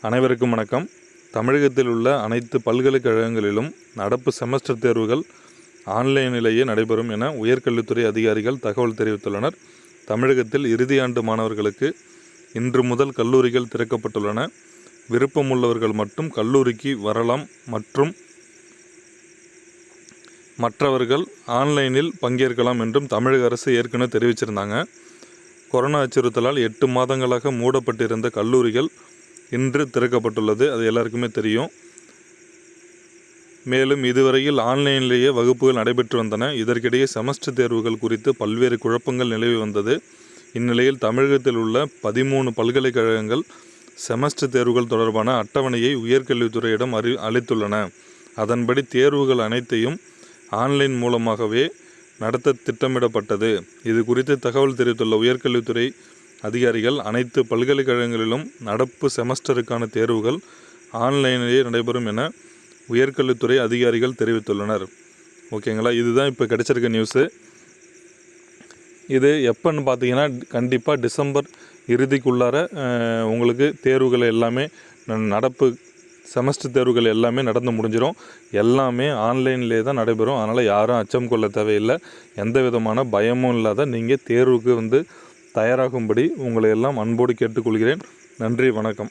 அனைவருக்கும் வணக்கம். தமிழகத்தில் உள்ள அனைத்து பல்கலைக்கழகங்களிலும் நடப்பு செமஸ்டர் தேர்வுகள் ஆன்லைனிலேயே நடைபெறும் என உயர்கல்வித்துறை அதிகாரிகள் தகவல் தெரிவித்துள்ளனர். தமிழகத்தில் இறுதியாண்டு மாணவர்களுக்கு இன்று முதல் கல்லூரிகள் திறக்கப்பட்டுள்ளன. விருப்பமுள்ளவர்கள் மட்டும் கல்லூரிக்கு வரலாம் மற்றும் மற்றவர்கள் ஆன்லைனில் பங்கேற்கலாம் என்றும் தமிழக அரசு ஏற்கனவே தெரிவிச்சிருந்தாங்க. கொரோனா அச்சுறுத்தலால் எட்டு மாதங்களாக மூடப்பட்டிருந்த கல்லூரிகள் இன்று திறக்கப்பட்டுள்ளது. அது எல்லாருக்குமே தெரியும். மேலும் இதுவரையில் ஆன்லைனிலேயே வகுப்புகள் நடைபெற்று வந்தன. இதற்கிடையே செமஸ்டர் தேர்வுகள் குறித்து பல்வேறு குழப்பங்கள் நிலவி வந்தது. இந்நிலையில் தமிழகத்தில் உள்ள பதிமூணு பல்கலைக்கழகங்கள் செமஸ்டர் தேர்வுகள் தொடர்பான அட்டவணையை உயர்கல்வித்துறையிடம் அறி அளித்துள்ளன. அதன்படி தேர்வுகள் அனைத்தையும் ஆன்லைன் மூலமாகவே நடத்த திட்டமிடப்பட்டது. இது குறித்து தகவல் தெரிவித்துள்ள உயர்கல்வித்துறை அதிகாரிகள் அனைத்து பல்கலைக்கழகங்களிலும் நடப்பு செமஸ்டருக்கான தேர்வுகள் ஆன்லைனிலேயே நடைபெறும் என உயர்கல்வித்துறை அதிகாரிகள் தெரிவித்துள்ளனர். ஓகேங்களா? இதுதான் இப்போ கிடைச்சிருக்க நியூஸு இது எப்போன்னு பார்த்தீங்கன்னா கண்டிப்பாக டிசம்பர் இறுதிக்குள்ளார உங்களுக்கு தேர்வுகள் எல்லாமே ந- நடப்பு செமஸ்டர் தேர்வுகள் எல்லாமே நடந்து முடிஞ்சிடும் எல்லாமே ஆன்லைன்லேயே தான் நடைபெறும். அதனால் யாரும் அச்சம் கொள்ள தேவையில்லை. எந்த விதமான பயமும் இல்லாத நீங்கள் தேர்வுக்கு வந்து தயாராகும்படி உங்களை எல்லாம் அன்போடு கேட்டுக்கொள்கிறேன். நன்றி வணக்கம்.